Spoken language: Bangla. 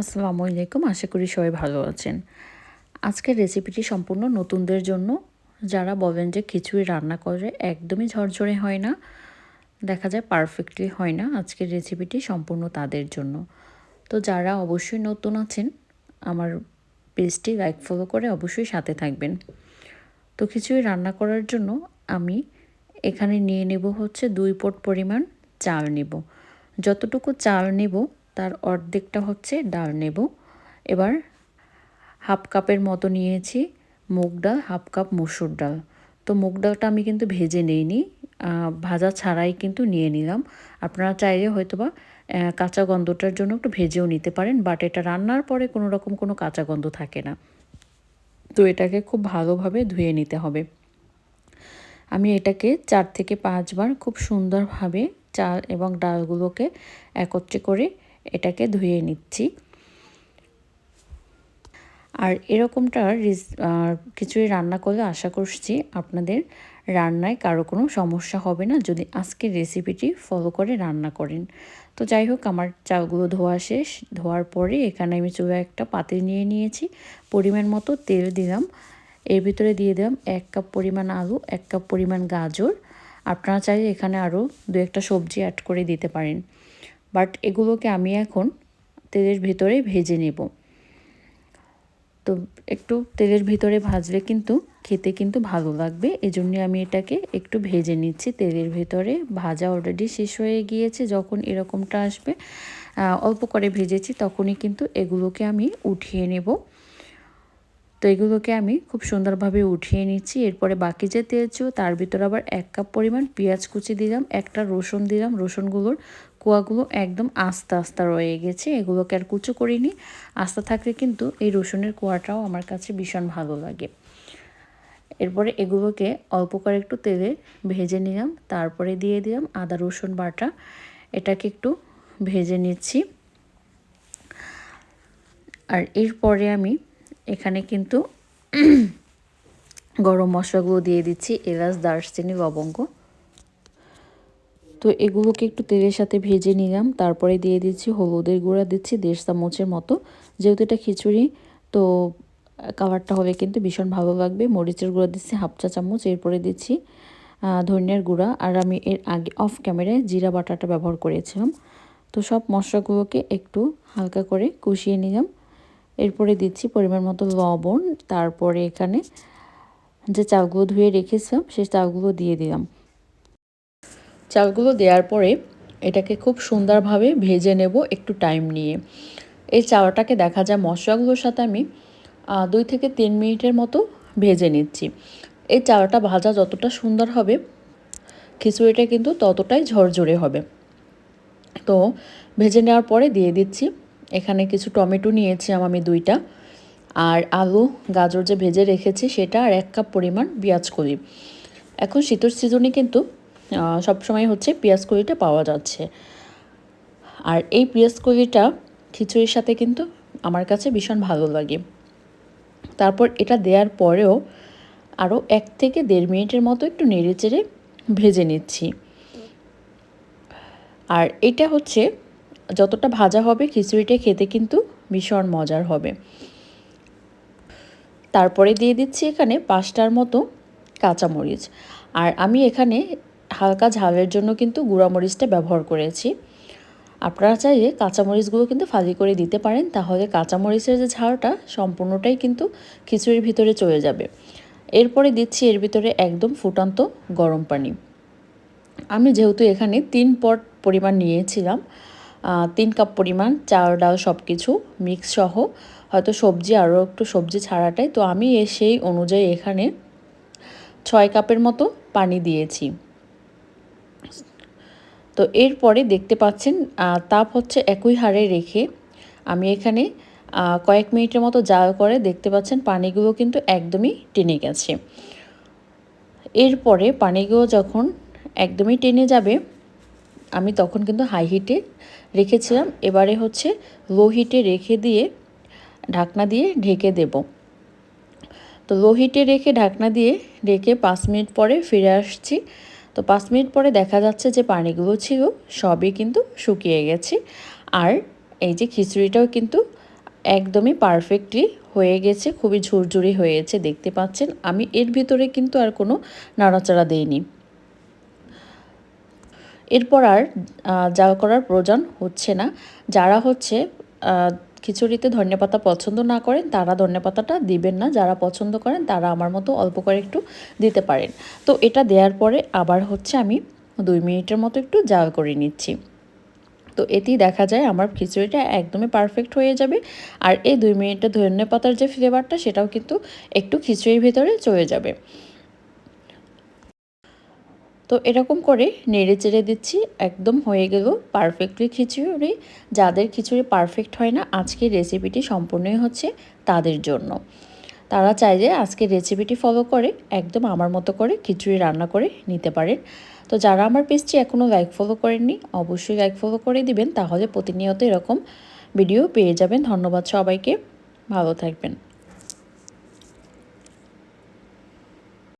আসসালামু আলাইকুম, আশা করি সবাই ভালো আছেন। আজকের রেসিপিটি সম্পূর্ণ নতুনদের জন্য। যারা বলেন যে খিচুড়ি রান্না করে একদমই ঝরঝরে হয় না, দেখা যায় পারফেক্টলি হয় না, আজকের রেসিপিটি সম্পূর্ণ তাদের জন্য। তো যারা অবশ্যই নতুন আছেন, আমার পেজটি লাইক ফলো করে অবশ্যই সাথে থাকবেন। তো খিচুড়ি রান্না করার জন্য আমি এখানে নিয়ে নেব হচ্ছে দুই পট পরিমাণ চাল নেব। যতটুকু চাল নেব তার অর্ধেকটা হচ্ছে ডাল নেব। এবার হাফ কাপের মতো নিয়েছি মুগ ডাল, হাফ কাপ মসুর ডাল। তো মুগ ডালটা আমি কিন্তু ভেজে নিইনি ভাজা ছাড়াই কিন্তু নিয়ে নিলাম। আপনারা চাইলে হয়তো বা কাঁচা গন্ধটার জন্য একটু ভেজেও নিতে পারেন, বাট এটা রান্নার পরে কোনো রকম কোনো কাঁচা গন্ধ থাকে না। তো এটাকে খুব ভালোভাবে ধুয়ে নিতে হবে। আমি এটাকে চার থেকে পাঁচবার খুব সুন্দরভাবে চাল এবং ডালগুলোকে একত্রে করে এটাকে ধুয়ে নিচ্ছি। আর এরকমটা খিচুড়ি রান্না করলে আশা করছি আপনাদের রান্নায় কারও কোনো সমস্যা হবে না যদি আজকের রেসিপিটি ফলো করে রান্না করেন। তো যাই হোক, আমার চালগুলো ধোয়া শেষ। ধোয়ার পরে এখানে আমি চুলা একটা পাতিল নিয়ে নিয়েছি। পরিমাণ মতো তেল দিলাম। এর ভিতরে দিয়ে দিলাম এক কাপ পরিমাণ আলু, এক কাপ পরিমাণ গাজর। আপনারা চাইলে এখানে আরও দু একটা সবজি অ্যাড করে দিতে পারেন। বাট এগুলোকে আমি এখন তেলের ভিতরে ভেজে নেব। তো একটু তেলের ভিতরে ভাজলে কিন্তু খেতে কিন্তু ভালো লাগবে। এজন্য আমি এটাকে একটু ভেজে নিচ্ছি। তেলের ভিতরে ভাজা অলরেডি শেষ হয়ে গিয়েছে যখন এরকমটা আসবে। অল্প করে ভেজেছি তখনই কিন্তু এগুলোকে আমি উঠিয়ে নেব। তো এগুলোকে আমি খুব সুন্দরভাবে উঠিয়ে নিচ্ছি। এরপরে বাকি যে তেলছিও তার ভিতরে আবার এক কাপ পরিমাণ পেঁয়াজ কুচি দিলাম, একটা রসুন দিলাম। রসুনগুলোর কোয়াগুলো একদম আস্তে আস্তে রয়ে গেছে, এগুলোকে আর কুচো করিনি। আস্তে থাকলে কিন্তু এই রসুনের কোয়াটাও আমার কাছে ভীষণ ভালো লাগে। এরপরে এগুলোকে অল্প করে একটু তেলে ভেজে নিলাম, তারপরে দিয়ে দিলাম আদা, রসুন বাটা। এটাকে একটু ভেজে নিচ্ছি। আর এরপরে আমি এখানে কিন্তু গরম মশলাগুলো দিয়ে দিচ্ছি এলাচ, দারচিনি, লবঙ্গ। তো এগুলোকে একটু তেলের সাথে ভেজে নিলাম। তারপরে দিয়ে দিচ্ছি হলুদের গুঁড়া, দিচ্ছি দেড় চামচের মতো। যেহেতু এটা খিচুড়ি, তো কালারটা হবে কিন্তু ভীষণ ভালো লাগবে। মরিচের গুঁড়া দিচ্ছি হাফ চা চামচ, এরপরে দিচ্ছি ধনিয়ার গুঁড়া। আর আমি এর আগে অফ ক্যামেরায় জিরা বাটাটা ব্যবহার করেছিলাম। তো সব মশলাগুলোকে একটু হালকা করে কষিয়ে নিলাম। এরপরে দিচ্ছি পরিমাণ মতো লবণ। তারপরে এখানে যে চালগুলো ধুয়ে রেখেছিলাম, সেই চালগুলো দিয়ে দিলাম। চালগুলো দেওয়ার পরে এটাকে খুব সুন্দরভাবে ভেজে নেব একটু টাইম নিয়ে। এই চালটাকে দেখা যায় মশলাগুলোর সাথে আমি দুই থেকে তিন মিনিটের মতো ভেজে নিচ্ছি। এই চালটা ভাজা যতটা সুন্দর হবে, খিচুড়িটা কিন্তু ততটাই ঝরঝরে হবে। তো ভেজে নেওয়ার পরে দিয়ে দিচ্ছি, এখানে কিছু টমেটো নিয়েছিলাম আমি দুইটা, আর আলু, গাজর যে ভেজে রেখেছি সেটা আর এক কাপ পরিমাণ পেঁয়াজ করি এখন শীতের সিজনে কিন্তু সবসময় হচ্ছে পেঁয়াজ কলিটা পাওয়া যাচ্ছে। আর এই পেঁয়াজ কলিটা খিচুড়ির সাথে কিন্তু আমার কাছে ভীষণ ভালো লাগে। তারপর এটা দেওয়ার পরেও আরও এক থেকে দেড় মিনিটের মতো একটু নেড়ে চেড়ে ভেজে নিচ্ছি। আর এটা হচ্ছে যতটা ভাজা হবে খিচুড়িটা খেতে কিন্তু ভীষণ মজার হবে। তারপরে দিয়ে দিচ্ছি এখানে পাঁচটার মতো কাঁচামরিচ। আর আমি এখানে হালকা ঝালের জন্য কিন্তু গুঁড়ামরিচটা ব্যবহার করেছি। আপনারা চাইলে কাঁচামরিচগুলো কিন্তু ফালি করে দিতে পারেন, তাহলে কাঁচামরিচের যে ঝালটা সম্পূর্ণটাই কিন্তু খিচুড়ির ভিতরে চলে যাবে। এরপরে দিচ্ছি এর ভিতরে একদম ফুটান্ত গরম পানি। আমি যেহেতু এখানে তিন পট পরিমাণ নিয়েছিলাম তিন কাপ পরিমাণ চাল ডাল সব কিছু মিক্স সহ, হয়তো সবজি আরও একটু সবজি ছাড়াটাই, তো আমি সেই অনুযায়ী এখানে ছয় কাপের মতো পানি দিয়েছি। তো এরপরে দেখতে পাচ্ছেন তাপ হচ্ছে একই হারে রেখে আমি এখানে কয়েক মিনিটের মতো জাল করে দেখতে পাচ্ছেন পানিগুলো কিন্তু একদমই টেনে গেছে। এরপরে পানিগুলো যখন একদমই টেনে যাবে, আমি তখন কিন্তু হাই হিটে রেখেছিলাম। এবারে হচ্ছে লো হিটে রেখে দিয়ে ঢাকনা দিয়ে ঢেকে দেব। তো লো হিটে রেখে ঢাকনা দিয়ে রেখে পাঁচ মিনিট পরে ফিরে আসছি। তো পাঁচ মিনিট পরে দেখা যাচ্ছে যে পানিগুলো ছিল, সবই কিন্তু শুকিয়ে গেছে। আর এই যে খিচুড়িটাও কিন্তু একদমই পারফেক্টলি হয়ে গেছে, খুবই ঝুরঝুরি হয়েছে, দেখতে পাচ্ছেন। আমি এর ভিতরে কিন্তু আর কোনো নাড়াচাড়া দেইনি। এরপর আর জাল করার প্রয়োজন হচ্ছে না। যারা হচ্ছে খিচুড়িতে ধনেপাতা পছন্দ না করেন, তারা ধনেপাতাটা দিবেন না। যারা পছন্দ করেন, তারা আমার মতো অল্প করে একটু দিতে পারেন। তো এটা দেওয়ার পরে আবার হচ্ছে আমি দুই মিনিটের মতো একটু জাল করে নিচ্ছি। তো এতেই দেখা যায় আমার খিচুড়িটা একদমই পারফেক্ট হয়ে যাবে। আর এই দুই মিনিটে ধনে পাতার যে ফ্লেভারটা সেটাও কিন্তু একটু খিচুড়ির ভিতরে চলে যাবে। তো এরকম করে নেড়ে চেড়ে দিচ্ছি, একদম হয়ে গেল পারফেক্টলি খিচুড়ি। যাদের খিচুড়ি পারফেক্ট হয় না, আজকের রেসিপিটি সম্পূর্ণই হচ্ছে তাদের জন্য। তারা চাই যে আজকের রেসিপিটি ফলো করে, একদম আমার মতো করে খিচুড়ি রান্না করে নিতে পারেন। তো যারা আমার পেজটি এখনও লাইক ফলো করেননি, অবশ্যই লাইক ফলো করে দিবেন, তাহলে প্রতিনিয়ত এরকম ভিডিও পেয়ে যাবেন। ধন্যবাদ সবাইকে, ভালো থাকবেন।